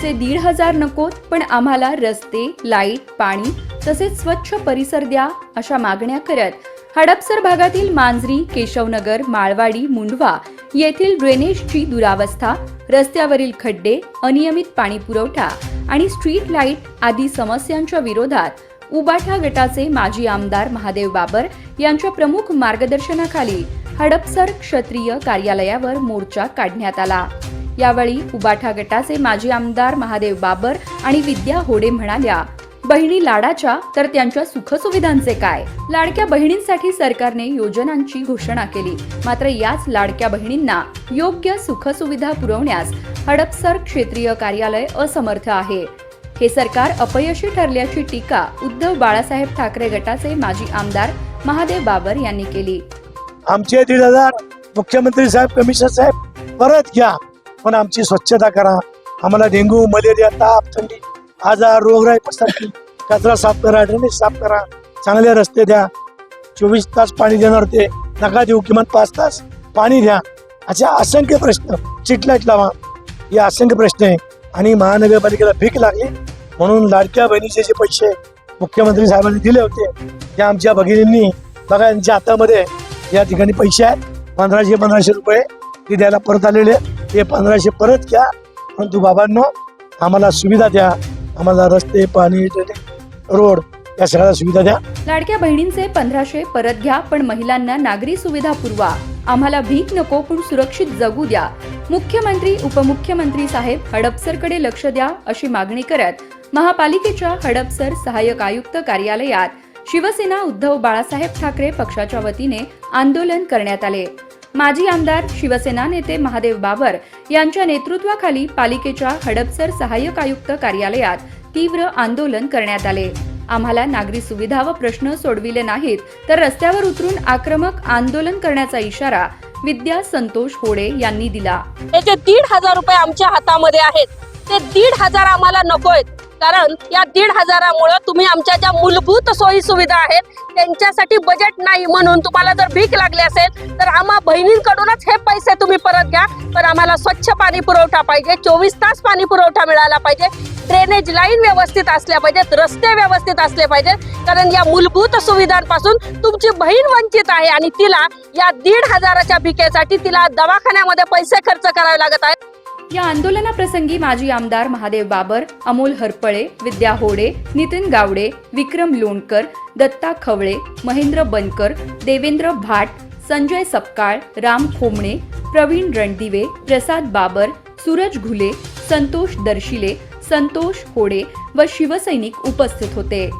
आमचे दीड हजार नकोत पण आम्हाला रस्ते लाइट पाणी तसेच स्वच्छ परिसर द्या अशा मागण्या करत हडपसर भागातील मांजरी केशवनगर माळवाडी मुंडवा येथील ड्रेनेजची दुरावस्था रस्त्यावरील खड्डे अनियमित पाणी पुरवठा आणि स्ट्रीट लाइट आदी समस्यांच्या विरोधात उबाठा गटाचे माजी आमदार महादेव बाबर यांच्या प्रमुख मार्गदर्शनाखाली हडपसर क्षत्रिय कार्यालयावर मोर्चा काढण्यात आला. यावेळी उबाठा गटाचे माजी आमदार महादेव बाबर आणि विद्या होडे म्हणाल्या बहिणी लाडाच्या तर त्यांच्या सुखसुविधांचे काय? लाडक्या बहिणींसाठी सरकारने योजनांची घोषणा केली. मात्र याच लाडक्या बहिणींना योग्य सुखसुविधा पुरवण्यास हडपसर क्षेत्रीय कार्यालय असमर्थ आहे. हे सरकार अपयशी ठरल्याची टीका उद्धव बाळासाहेब ठाकरे गटाचे माजी आमदार महादेव बाबर यांनी केली. आमचे दीड हजार मुख्यमंत्री साहेब कमिशनर साहेब परत घ्या. पण आमची स्वच्छता करा. आम्हाला डेंग्यू मलेरिया ताप थंडी आजार रोगराई पसरतील. कचरा साफ करा ड्रेनेज साफ करा. चांगले रस्ते द्या. चोवीस तास पाणी देणार ते. नका देऊ किमान पाच तास पाणी द्या. अशा असंख्य प्रश्न चिटलाईट लावा. हे असंख्य प्रश्न आहे. आणि महानगरपालिकेला भीक लागली. म्हणून लाडक्या बहिणीचे जे पैसे मुख्यमंत्री साहेबांनी दिले होते त्या आमच्या भगिनींनी बघा यांच्या हातामध्ये या ठिकाणी पैसे आहेत. पंधराशे पंधराशे रुपये ते द्यायला परत आलेले आहेत. ते पंधराशे परत घ्या. परंतु बाबांनो आम्हाला सुविधा द्या. आम्हाला रस्ते पाणी रोड या सगळ्या सुविधा द्या. लाडक्या बहिणींचे पंधराशे परत घ्या पण महिलांना नागरी सुविधा पुरवा. आम्हाला भीक नको पण सुरक्षित जगू द्या. मुख्यमंत्री उपमुख्यमंत्री साहेब हडपसरकडे लक्ष द्या अशी मागणी करत महापालिकेच्या हडपसर सहाय्यक आयुक्त कार्यालयात शिवसेना उद्धव बाळासाहेब ठाकरे पक्षाच्या वतीने आंदोलन करण्यात आले. माजी आमदार शिवसेना नेते महादेव बाबर यांच्या नेतृत्वाखाली पालिकेच्या हडपसर सहाय्यक आयुक्त कार्यालयात तीव्र आंदोलन करण्यात आले. आम्हाला नागरी सुविधा व प्रश्न सोडविले नाहीत तर रस्त्यावर उतरून आक्रमक आंदोलन करण्याचा इशारा विद्या संतोष होडे यांनी दिला. त्याचे दीड हजार रुपये आमच्या हातामध्ये आहेत ते दीड हजार आम्हाला नकोय कारण या दीड हजारामुळं तुम्ही आमच्या ज्या मूलभूत सोयी सुविधा आहेत त्यांच्यासाठी बजेट नाही म्हणून तुम्हाला जर भीक लागली असेल तर आम्हा बहिणींकडूनच हे पैसे तुम्ही परत घ्या. पण आम्हाला स्वच्छ पाणी पुरवठा पाहिजे चोवीस तास पाणी पुरवठा मिळाला पाहिजे. ड्रेनेज लाईन व्यवस्थित असल्या पाहिजेत रस्ते व्यवस्थित असले पाहिजेत. कारण या मूलभूत सुविधांपासून तुमची बहीण वंचित आहे आणि तिला या दीड हजाराच्या भिकेसाठी तिला दवाखान्यामध्ये पैसे खर्च करावे लागत आहेत. या आंदोलनाप्रसंगी माजी आमदार महादेव बाबर अमोल हरपळे विद्या होडे नितीन गावडे विक्रम लोणकर दत्ता खवळे महेंद्र बनकर देवेंद्र भाट संजय सपकाळ राम खोमणे प्रवीण रणदिवे प्रसाद बाबर सूरज घुले संतोष दर्शिले संतोष होडे व शिवसैनिक उपस्थित होते.